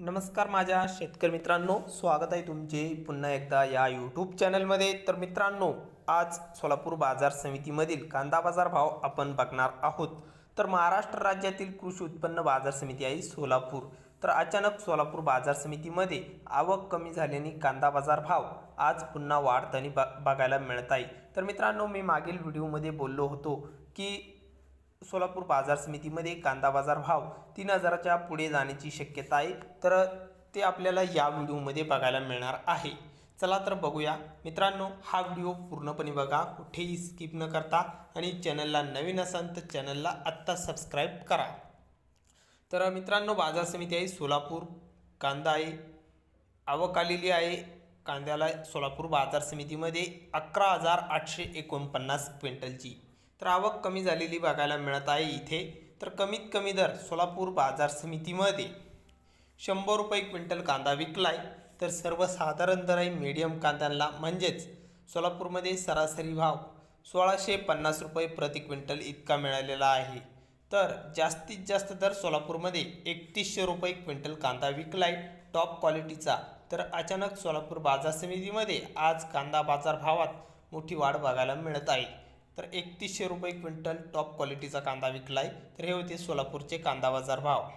नमस्कार माझ्या शेतकरी मित्रांनो स्वागत आहे तुमचे पुन्हा एकदा या यूट्यूब चॅनलमध्ये तर मित्रांनो आज सोलापूर बाजार समितीमधील कांदा बाजार भाव आपण बघणार आहोत. तर महाराष्ट्र राज्यातील कृषी उत्पन्न बाजार समिती आहे सोलापूर. तर अचानक सोलापूर बाजार समितीमध्ये आवक कमी झाल्याने कांदा बाजार भाव आज पुन्हा वाढताना ब बघायला मिळत आहे. तर मित्रांनो मी मागील व्हिडिओमध्ये बोललो होतो की सोलापूर बाजार समितीमध्ये कांदा बाजार भाव तीन हजाराच्या पुढे जाण्याची शक्यता आहे. तर ते आपल्याला या व्हिडिओमध्ये बघायला मिळणार आहे. चला तर बघूया. मित्रांनो हा व्हिडिओ पूर्णपणे बघा. कुठेही स्किप न करता आणि चॅनलला नवीन असाल तर चॅनलला आत्ता सबस्क्राईब करा. तर मित्रांनो बाजार समिती आहे सोलापूर. कांदा आहे. आवक आलेली आहे. कांद्याला सोलापूर बाजार समितीमध्ये अकरा हजार आठशे एकोणपन्नास क्विंटलची. तर आवक कमी झालेली बघायला मिळत आहे इथे. तर कमीत कमी दर सोलापूर बाजार समितीमध्ये. शंभर रुपये क्विंटल कांदा विकलाय. तर सर्वसाधारण दर आहे मीडियम कांद्यांना. म्हणजेच सोलापूरमध्ये सरासरी भाव सोळाशे पन्नास रुपये प्रति क्विंटल इतका मिळालेला आहे. तर जास्तीत जास्त दर सोलापूरमध्ये एकतीसशे रुपये क्विंटल कांदा विकलाय. टॉप क्वालिटीचा तर अचानक सोलापूर बाजार समितीमध्ये आज कांदा बाजार भावात मोठी वाढ बघायला मिळत आहे. तर एकतीसशे रुपये क्विंटल टॉप क्वालिटीचा कांदा विकलाय. तर हे होते सोलापूरचे कांदा बाजार भाव.